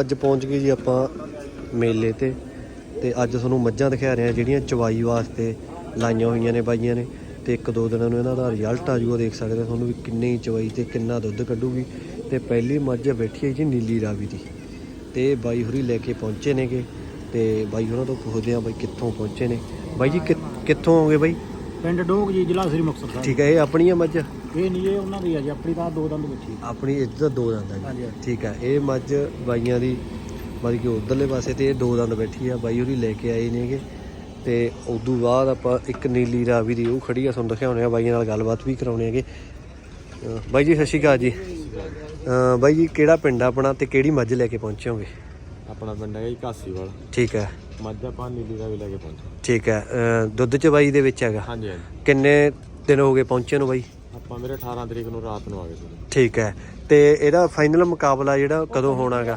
ਅੱਜ ਪਹੁੰਚ ਗਏ ਜੀ ਆਪਾਂ ਮੇਲੇ ਤੇ ਤੇ ਅੱਜ ਤੁਹਾਨੂੰ ਮੱਝਾਂ ਦਿਖਾ ਰਹੇ ਆ ਜਿਹੜੀਆਂ ਚਵਾਈ ਵਾਸਤੇ ਲਾਈਆਂ ਹੋਈਆਂ ਨੇ ਬਾਈਆਂ ਨੇ। ਤੇ ਇੱਕ ਦੋ ਦਿਨਾਂ ਨੂੰ ਇਹਨਾਂ ਦਾ ਰਿਜ਼ਲਟ ਆ ਜਾਊਗਾ ਦੇਖ ਸਕਦੇ ਤੁਹਾਨੂੰ ਵੀ ਕਿੰਨੀ ਚਵਾਈ ਤੇ ਕਿੰਨਾ ਦੁੱਧ ਕੱਢੂਗੀ। ਤੇ ਪਹਿਲੀ ਮੱਝ ਬੈਠੀ ਹੈ ਜੀ ਨੀਲੀ ਰਾਵੀ ਦੀ। ਤੇ ਬਾਈ ਹੋਰੀ ਲੈ ਕੇ ਪਹੁੰਚੇ ਨੇਗੇ ਤੇ ਬਾਈ ਉਹਨਾਂ ਤੋਂ ਪੁੱਛਦੇ ਆ ਬਾਈ ਕਿੱਥੋਂ ਪਹੁੰਚੇ ਨੇ। ਬਾਈ ਜੀ ਕਿੱਥੋਂ ਆਓਗੇ ਬਾਈ? ਪਿੰਡ ਡੋਗ ਜੀ ਜ਼ਿਲ੍ਹਾ ਸ੍ਰੀ ਮੁਕਤਸਰ ਸਾਹਿਬ। ਠੀਕ ਹੈ ਇਹ ਆਪਣੀ ਆ ਮੱਝ? ਇਹ ਨਹੀਂ ਇਹ ਉਹਨਾਂ ਦੀ ਆ ਜੀ ਆਪਣੀ ਤਾਂ ਦੋ ਦੰਦ ਬੱਚੀ ਆਪਣੀ ਇੱਧਰ ਦੋ ਦੰਦ ਆ ਜੀ। ਹਾਂਜੀ, ਹਾਂਜੀ। ਠੀਕ ਆ ਇਹ ਮੱਝ ਬਾਈਆਂ ਦੀ ਮਤਲਬ ਕਿ ਉਧਰਲੇ ਪਾਸੇ ਤੇ ਇਹ ਦੋ ਦੰਦ ਬੈਠੀ ਆ ਬਾਈ ਉਹਦੀ ਲੈ ਕੇ ਆਏ ਨੇਗੇ ਤੇ ਉਦੋਂ ਬਾਅਦ ਆਪਾਂ ਇੱਕ ਨੀਲੀ ਰਾਵੀ ਦੀ ਉਹ ਖੜੀ ਆ ਤੁਹਾਨੂੰ ਦਿਖਾਉਣੇ ਆ ਬਾਈਆਂ ਨਾਲ ਗੱਲਬਾਤ ਵੀ ਕਰਾਉਣੇ ਹੈਗੇ। ਅਹ ਬਾਈ ਜੀ ਸਤਿ ਸ਼੍ਰੀ ਅਕਾਲ ਜੀ। ਅਹ ਬਾਈ ਜੀ ਕਿਹੜਾ ਪਿੰਡ ਆ ਆਪਣਾ ਤੇ ਕਿਹੜੀ ਮੱਝ ਲੈ ਕੇ ਪਹੁੰਚੇ ਹੋਗੇ? ਆਪਣਾ ਪਿੰਡ ਹੈਗਾ ਜੀ ਕਾਸੀਵਾਲ ਠੀਕ ਹੈ ਮੱਝ ਆਪਾਂ ਨੀਲੀ ਦਾ ਵੀ ਲੈ ਕੇ ਪਹੁੰਚੇ। ਠੀਕ ਹੈ ਅਹ ਦੁੱਧ ਚ ਬਾਈ ਦੇ ਵਿੱਚ ਹੈਗਾ। ਹਾਂਜੀ ਹਾਂਜੀ। ਕਿੰਨੇ ਦਿਨ ਹੋ ਗਏ ਪਹੁੰਚੇ ਨੂੰ ਬਾਈ? ਆਪਾਂ ਮੇਰੇ 18 ਤਰੀਕ ਨੂੰ ਰਾਤ ਨੂੰ ਆ ਗਏ ਸੀ। ਠੀਕ ਹੈ। ਤੇ ਇਹਦਾ ਫਾਈਨਲ ਮੁਕਾਬਲਾ ਜਿਹੜਾ ਕਦੋਂ ਹੋਣਾਗਾ?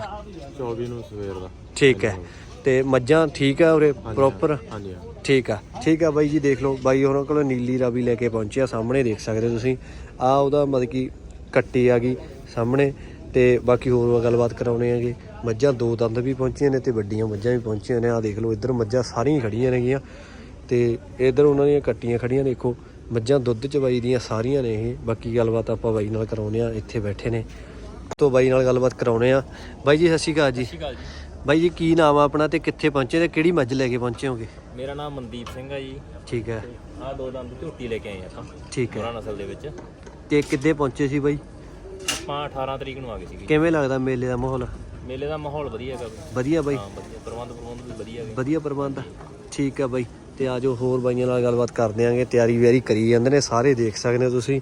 24 ਨੂੰ ਸਵੇਰ ਦਾ। ਠੀਕ ਹੈ। ਤੇ ਮੱਝਾਂ ਠੀਕ ਆ ਉਰੇ ਪ੍ਰੋਪਰ ਹਾਂਜੀ ਠੀਕ ਆ। ਠੀਕ ਆ ਬਾਈ ਜੀ ਦੇਖ ਲਓ। ਬਾਈ ਉਹਨਾਂ ਕੋਲ ਨੀਲੀ ਰਾਵੀ ਲੈ ਕੇ ਪਹੁੰਚਿਆ ਸਾਹਮਣੇ ਦੇਖ ਸਕਦੇ ਤੁਸੀਂ। ਆ ਉਹਦਾ ਮਤਲਬ ਕਿ ਕੱਟੀ ਆ ਗਈ ਸਾਹਮਣੇ। ਤੇ ਬਾਕੀ ਹੋਰ ਗੱਲਬਾਤ ਕਰਾਉਣੇ ਆਗੇ ਮੱਝਾਂ ਦੋ ਦੰਦ ਵੀ ਪਹੁੰਚੀਆਂ ਨੇ ਤੇ ਵੱਡੀਆਂ ਮੱਝਾਂ ਵੀ ਪਹੁੰਚੀਆਂ ਨੇ। ਆ ਦੇਖ ਲਓ ਇੱਧਰ ਮੱਝਾਂ ਸਾਰੀਆਂ ਖੜੀਆਂ ਨੇਗੀਆਂ। ਤੇ ਇੱਧਰ ਉਹਨਾਂ ਦੀਆਂ ਕੱਟੀਆਂ ਖੜੀਆਂ ਦੇਖੋ ਮੱਝਾਂ ਦੁੱਧ ਚ ਬਾਈ ਦੀਆਂ ਸਾਰੀਆਂ ਨੇ ਇਹ। ਬਾਕੀ ਗੱਲਬਾਤ ਆਪਾਂ ਬਾਈ ਨਾਲ ਕਰਾਉਣੇ ਆ ਇੱਥੇ ਬੈਠੇ ਨੇ। ਤੋਂ ਬਾਈ ਨਾਲ ਗੱਲਬਾਤ ਕਰਾਉਣੇ ਆ ਬਾਈ ਜੀ ਸਤਿ ਸ਼੍ਰੀ ਅਕਾਲ ਜੀ। ਬਾਈ ਜੀ ਕੀ ਨਾਮ ਆ ਆਪਣਾ ਤੇ ਕਿੱਥੇ ਪਹੁੰਚੇ ਤੇ ਕਿਹੜੀ ਮੱਝ ਲੈ ਕੇ ਪਹੁੰਚੇ ਹੋਗੇ? ਮੇਰਾ ਨਾਮ ਮਨਦੀਪ ਸਿੰਘ ਆ ਜੀ। ਠੀਕ ਹੈ। ਆਹ ਦੋ ਦੰਦ ਝੋਟੀ ਲੈ ਕੇ ਆਏ ਆਪਾਂ ਠੀਕ ਹੈ। ਨਸਲ ਦੇ ਵਿੱਚ। ਤੇ ਕਿੱਦੇ ਪਹੁੰਚੇ ਸੀ ਬਾਈ? ਆਪਾਂ 18 ਤਰੀਕ ਨੂੰ ਆ ਗਏ ਸੀਗੇ। ਕਿਵੇਂ ਲੱਗਦਾ ਮੇਲੇ ਦਾ ਮਾਹੌਲ? ਮੇਲੇ ਦਾ ਮਾਹੌਲ ਵਧੀਆ ਹੈਗਾ। ਵਧੀਆ ਬਾਈ। ਹਾਂ ਵਧੀਆ। ਪ੍ਰਬੰਧ ਪ੍ਰਬੰਧ ਵੀ ਵਧੀਆ ਹੈਗੇ। ਵਧੀਆ ਪ੍ਰਬੰਧ ਆ। ਠੀਕ ਆ ਬਾਈ। ਤੇ ਆਜੋ ਹੋਰ ਬਾਈਆਂ ਨਾਲ ਗੱਲਬਾਤ ਕਰ ਦਿਆਂਗੇ। ਤਿਆਰੀ ਵਿਆਰੀ ਕਰੀ ਜਾਂਦੇ ਨੇ, ਸਾਰੇ ਦੇਖ ਸਕਦੇ ਹੋ ਤੁਸੀਂ।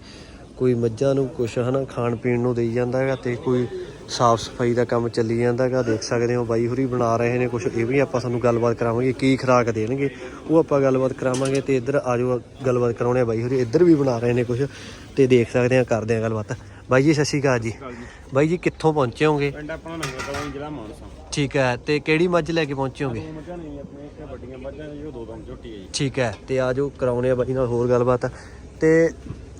ਕੋਈ ਮੱਝਾਂ ਨੂੰ ਕੁਛ, ਹਨਾ, ਖਾਣ ਪੀਣ ਨੂੰ ਦੇਈ ਜਾਂਦਾ ਹੈਗਾ ਤੇ ਕੋਈ ਸਾਫ਼ ਸਫ਼ਾਈ ਦਾ ਕੰਮ ਚੱਲੀ ਜਾਂਦਾ ਹੈਗਾ। ਦੇਖ ਸਕਦੇ ਹੋ, ਬਾਈ ਹੁਰੀ ਬਣਾ ਰਹੇ ਨੇ ਕੁਛ, ਇਹ ਵੀ ਆਪਾਂ ਸਾਨੂੰ ਗੱਲਬਾਤ ਕਰਾਵਾਂਗੇ, ਕੀ ਖਰਾਕ ਦੇਣਗੇ, ਉਹ ਆਪਾਂ ਗੱਲਬਾਤ ਕਰਾਵਾਂਗੇ ਤੇ ਇੱਧਰ ਆਜੋ ਗੱਲਬਾਤ ਕਰਾਉਣੇ ਆ ਬਾਈ ਹੁਰੀ, ਇੱਧਰ ਵੀ ਬਣਾ ਰਹੇ ਨੇ ਕੁਛ ਤੇ ਦੇਖ ਸਕਦੇ ਆ ਕਰਦੇ ਆ ਗੱਲਬਾਤ। ਬਾਈ ਜੀ ਸਤਿ ਸ਼੍ਰੀ ਅਕਾਲ ਜੀ। ਬਾਈ ਜੀ ਕਿੱਥੋਂ ਪਹੁੰਚੇ ਹੋਗੇ? ਪਿੰਡ ਆਪਣਾ ਨੰਗਲ ਕਲਾਂ ਜ਼ਿਲ੍ਹਾ ਮਾਨਸਾ। ਠੀਕ ਹੈ ਤੇ ਕਿਹੜੀ ਮੱਝ ਲੈ ਕੇ ਪਹੁੰਚੇ ਹੋਗੇ? ਮੱਝਾਂ ਨੇ ਆਪਣੇ ਇੱਕ ਵੱਡੀਆਂ ਮੱਝਾਂ ਨੇ ਜੋ ਦੋ ਦਮ ਝੋਟੀ ਹੈ ਜੀ। ਠੀਕ ਹੈ ਤੇ ਆਜੋ ਕਰਾਉਣੇ ਆ ਬਾਈ ਨਾਲ ਹੋਰ ਗੱਲਬਾਤ। ਤੇ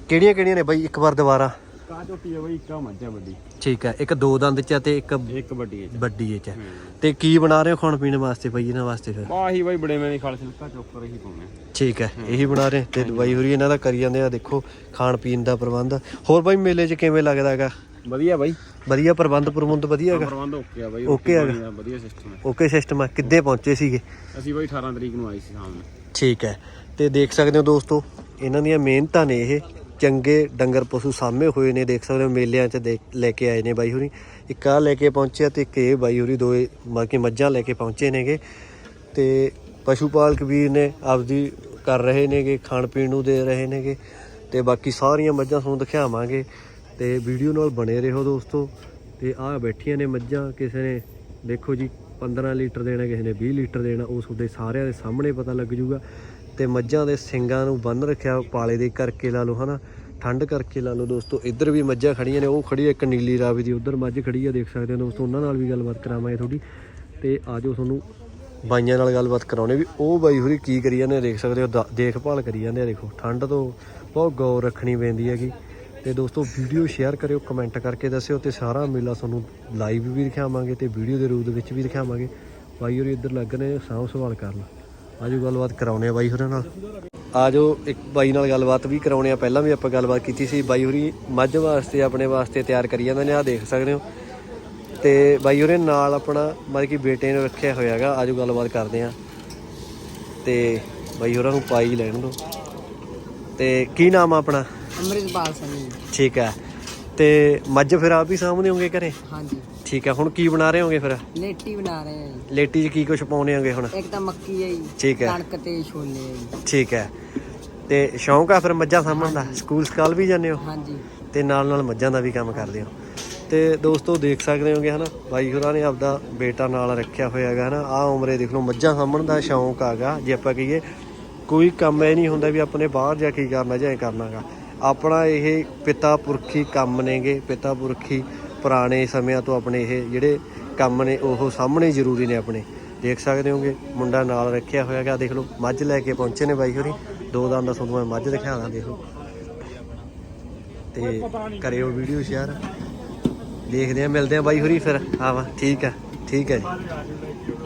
ਕਿਹੜੀਆਂ ਕਿਹੜੀਆਂ ਨੇ ਬਾਈ ਇੱਕ ਵਾਰ ਦੁਬਾਰਾ? ਕਾ ਝੋਟੀ ਹੈ ਬਈ ਇੱਕਾ ਮੱਝਾਂ ਵੱਡੀ। ਠੀਕ ਹੈ ਇੱਕ ਦੋ ਦੰਦ ਚ ਆ ਤੇ ਇੱਕ ਇੱਕ ਵੱਡੀ ਹੈ ਜੀ ਵੱਡੀ ਚ ਆ। ਤੇ ਕੀ ਬਣਾ ਰਹੇ ਹੋ ਖਾਣ ਪੀਣ ਵਾਸਤੇ ਬਾਈ ਇਹਨਾਂ ਵਾਸਤੇ ਫਿਰ? ਆਹੀ ਬਈ ਬੜੇ ਮੈਨੇ ਖਾਲ ਸਿਲਕਾ ਚੋਕਰ ਹੀ ਪਾਉਣੇ ਠੀਕ ਹੈ ਇਹੀ ਬਣਾ ਰਹੇ ਤੇ ਬਾਈ ਹੋਰੀ ਇਹਨਾਂ ਦਾ ਕਰੀ ਜਾਂਦੇ ਆ ਦੇਖੋ ਖਾਣ ਪੀਣ ਦਾ ਪ੍ਰਬੰਧ। ਹੋਰ ਬਾਈ ਮੇਲੇ 'ਚ ਕਿਵੇਂ ਲੱਗਦਾ ਹੈਗਾ? ਵਧੀਆ ਬਾਈ। ਵਧੀਆ ਪ੍ਰਬੰਧ ਪ੍ਰਬੰਧ ਵਧੀਆ ਹੈਗਾ? ਪ੍ਰਬੰਧ ਓਕੇ ਆ ਬਾਈ Okay ਹੈਗਾ। ਪਾਣੀ ਦਾ ਵਧੀਆ ਸਿਸਟਮ ਹੈ ਓਕੇ ਸਿਸਟਮ ਆ ਕਿੱਦੇ ਪਹੁੰਚੇ ਸੀਗੇ? ਅਸੀਂ ਬਾਈ 18 ਤਰੀਕ ਨੂੰ ਆਏ ਸੀ ਸ਼ਾਮ ਨੂੰ। ਠੀਕ ਹੈ ਤੇ ਦੇਖ ਸਕਦੇ ਹੋ ਦੋਸਤੋ ਇਹਨਾਂ ਦੀਆਂ ਮਿਹਨਤਾਂ ਨੇ ਇਹ। ਚੰਗੇ ਡੰਗਰ ਪਸ਼ੂ ਸਾਹਮਣੇ ਹੋਏ ਨੇ, ਦੇਖ ਸਕਦੇ ਹੋ ਮੇਲਿਆਂ 'ਚ ਦੇਖ- ਲੈ ਕੇ ਆਏ ਨੇ ਬਾਈ ਹੋਰੀ। ਇੱਕ ਆ ਲੈ ਕੇ ਪਹੁੰਚਿਆ ਤੇ ਇੱਕ ਇਹ ਬਾਈ ਹੋਰੀ, ਦੋਏ ਬਾਕੀ ਮੱਝਾਂ ਲੈ ਕੇ ਪਹੁੰਚੇ ਨੇਗੇ। ਤੇ ਪਸ਼ੂ ਪਾਲਕ ਵੀਰ ਨੇ ਆਪਦੀ ਕਰ ਰਹੇ ਨੇਗੇ, ਖਾਣ ਪੀਣ ਨੂੰ ਦੇ ਰਹੇ ਨੇਗੇ। ਤੇ ਬਾਕੀ ਸਾਰੀਆਂ ਮੱਝਾਂ ਤੁਹਾਨੂੰ ਦਿਖਾਵਾਂਗੇ। ਤੇ ਵੀਡੀਓ ਨਾਲ ਬਣੇ ਰਹੋ ਦੋਸਤੋ। ਤੇ ਆਹ ਬੈਠੀਆਂ ਨੇ ਮੱਝਾਂ, ਕਿਸੇ ਨੇ ਦੇਖੋ ਜੀ 15 ਲੀਟਰ ਦੇਣਾ, ਕਿਸੇ ਨੇ 20 ਲੀਟਰ ਦੇਣਾ, ਉਹ ਤੁਹਾਡੇ ਸਾਰਿਆਂ ਦੇ ਸਾਹਮਣੇ ਪਤਾ ਲੱਗ ਜੂਗਾ। ਤੇ ਮੱਝਾਂ ਦੇ ਸਿੰਗਾਂ ਨੂੰ ਬੰਨ ਰੱਖਿਆ ਪਾਲੇ ਦੇ ਕਰਕੇ ਲਾ ਲਓ ਹਨਾ? ਠੰਡ ਕਰਕੇ ਲਾ ਲਓ ਦੋਸਤੋ ਇੱਧਰ ਵੀ ਮੱਝਾਂ ਖੜੀਆਂ ਨੇ ਉਹ ਖੜੀ ਇੱਕ ਨੀਲੀ ਰਾਵੀ ਦੀ ਉੱਧਰ ਮੱਝ ਖੜੀ ਆ ਦੇਖ ਸਕਦੇ ਹੋ ਦੋਸਤੋ ਉਹਨਾਂ ਨਾਲ ਵੀ ਗੱਲਬਾਤ ਕਰਾਵਾਂਗੇ ਥੋੜੀ ਤੇ ਆਜੋ ਤੁਹਾਨੂੰ ਬਾਈਆਂ ਨਾਲ ਗੱਲਬਾਤ ਕਰਾਉਣੇ ਵੀ ਉਹ ਬਾਈ ਹੋਰੀ ਕੀ ਕਰੀ ਜਾਂਦੇ ਆ, ਦੇਖ ਸਕਦੇ ਹੋ ਦਾ- ਦੇਖਭਾਲ ਕਰੀ ਜਾਂਦੇ ਆ ਦੇਖੋ ਠੰਡ ਤੋਂ ਬਹੁਤ ਗੌਰ ਰੱਖਣੀ ਪੈਂਦੀ ਹੈਗੀ। ਤੇ ਦੋਸਤੋ ਵੀਡੀਓ ਸ਼ੇਅਰ ਕਰਿਓ ਕਮੈਂਟ ਕਰਕੇ ਦੱਸਿਓ ਤੇ ਸਾਰਾ ਮੇਲਾ ਤੁਹਾਨੂੰ ਲਾਈਵ ਵੀ ਦਿਖਾਵਾਂਗੇ ਤੇ ਵੀਡੀਓ ਦੇ ਰੂਪ ਦੇ ਵਿੱਚ ਵੀ ਦਿਖਾਵਾਂਗੇ। ਬਾਈ ਹੋਰੀ ਇੱਧਰ ਲੱਗ ਰਹੇ ਸਾਂਭ ਸੰਭਾਲ ਕਰਨ। ਆਜੋ ਗੱਲਬਾਤ ਕਰਾਉਣੇ ਆ ਬਾਈ ਹੋਰਾਂ ਨਾਲ। ਆਜੋ ਇੱਕ ਬਾਈ ਨਾਲ ਗੱਲਬਾਤ ਵੀ ਕਰਾਉਣੇ ਆ ਪਹਿਲਾਂ ਵੀ ਆਪਾਂ ਗੱਲਬਾਤ ਕੀਤੀ ਸੀ। ਬਾਈ ਹੋਰੀ ਮੱਝ ਵਾਸਤੇ ਆਪਣੇ ਵਾਸਤੇ ਤਿਆਰ ਕਰੀ ਜਾਂਦੇ ਨੇ। ਆ ਦੇਖ ਸਕਦੇ ਹੋ। ਤੇ ਬਾਈ ਹੋਰੇ ਨਾਲ ਆਪਣਾ ਮਤਲਬ ਕਿ ਬੇਟੇ ਨੇ ਰੱਖਿਆ ਹੋਇਆ ਹੈਗਾ। ਆਜੋ ਗੱਲਬਾਤ ਕਰਦੇ ਆ ਤੇ ਬਾਈ ਹੋਰਾਂ ਨੂੰ ਪਾਈ ਲੈਣ ਦੋ ਤੇ ਕੀ ਨਾਮ ਆ ਆਪਣਾ? ਅੰਮ੍ਰਿਤਪਾਲ ਸਿੰਘ ਠੀਕ ਹੈ। ਤੇ ਮੱਝ ਫਿਰ ਆਪ ਹੀ ਸਾਂਭਦੇ ਹੋਗੇ ਘਰੇ? ਹਾਂਜੀ। ਠੀਕ ਹੈ ਹੁਣ ਕੀ ਬਣਾ ਰਹੇ ਹੋਗੇ ਫਿਰ? ਲੇਟੀ ਬਣਾ ਰਹੇ ਆ ਜੀ। ਲੇਟੀ 'ਚ ਕੀ ਕੁਝ ਪਾਉਣੇ ਹੋਗੇ ਹੁਣ? ਇੱਕ ਤਾਂ ਮੱਕੀ ਹੈ ਜੀ ਠੀਕ ਹੈ ਕਣਕ ਤੇ ਛੋਲੇ ਹੈ ਜੀ। ਠੀਕ ਹੈ ਤੇ ਸ਼ੌਂਕ ਆ ਫਿਰ ਮੱਝਾਂ ਸਾਂਭਣ ਦਾ? ਸਕੂਲ ਸਕਾਲ ਵੀ ਜਾਂਦੇ ਹੋ? ਹਾਂਜੀ। ਤੇ ਨਾਲ ਨਾਲ ਮੱਝਾਂ ਦਾ ਵੀ ਕੰਮ ਕਰਦੇ ਹੋ? ਤੇ ਦੋਸਤੋ ਦੇਖ ਸਕਦੇ ਹੋਗੇ ਹਨਾ ਬਾਈ ਹੋਰਾਂ ਨੇ ਆਪਦਾ ਬੇਟਾ ਨਾਲ ਰੱਖਿਆ ਹੋਇਆ ਹੈਗਾ ਹਨਾ ਆ ਉਮਰੇ ਦੇਖ ਲਓ ਮੱਝਾਂ ਸਾਂਭਣ ਦਾ ਸ਼ੌਂਕ ਆਗਾ ਜੇ ਆਪਾਂ ਕਹੀਏ ਕੋਈ ਕੰਮ ਇਹ ਨਹੀਂ ਹੁੰਦਾ ਵੀ ਆਪਣੇ ਬਾਹਰ ਜਾ ਕੇ ਕਰਨਾ ਜਾਂ ਇਹ ਕਰਨਾਗਾ ਆਪਣਾ ਇਹ ਪਿਤਾ ਪੁਰਖੀ ਕੰਮ ਨੇਗੇ ਪਿਤਾ ਪੁਰਖੀ ਪੁਰਾਣੇ ਸਮਿਆਂ ਤੋਂ ਆਪਣੇ ਇਹ ਜਿਹੜੇ ਕੰਮ ਨੇ, ਉਹ ਸਾਹਮਣੇ ਜ਼ਰੂਰੀ ਨੇ ਆਪਣੇ। ਦੇਖ ਸਕਦੇ ਹੋਗੇ, ਮੁੰਡਾ ਨਾਲ ਰੱਖਿਆ ਹੋਇਆ ਹੈਗਾ। ਦੇਖ ਲਓ, ਮੱਝ ਲੈ ਕੇ ਪਹੁੰਚੇ ਨੇ ਬਾਈ ਹੋਰੀ। ਦੋ ਦੰਦ ਦਾ ਤੁਹਾਨੂੰ ਮੈਂ ਮੱਝ ਦਿਖਾਦਾ ਦੇਖੋ। ਤੇ ਕਰਿਓ ਵੀਡੀਓ ਸ਼ੇਅਰ। ਦੇਖਦੇ ਆ, ਮਿਲਦੇ ਆ ਬਾਈ ਹੋਰੀ ਫਿਰ। ਆਵਾ ਠੀਕ ਆ, ਠੀਕ ਹੈ ਜੀ।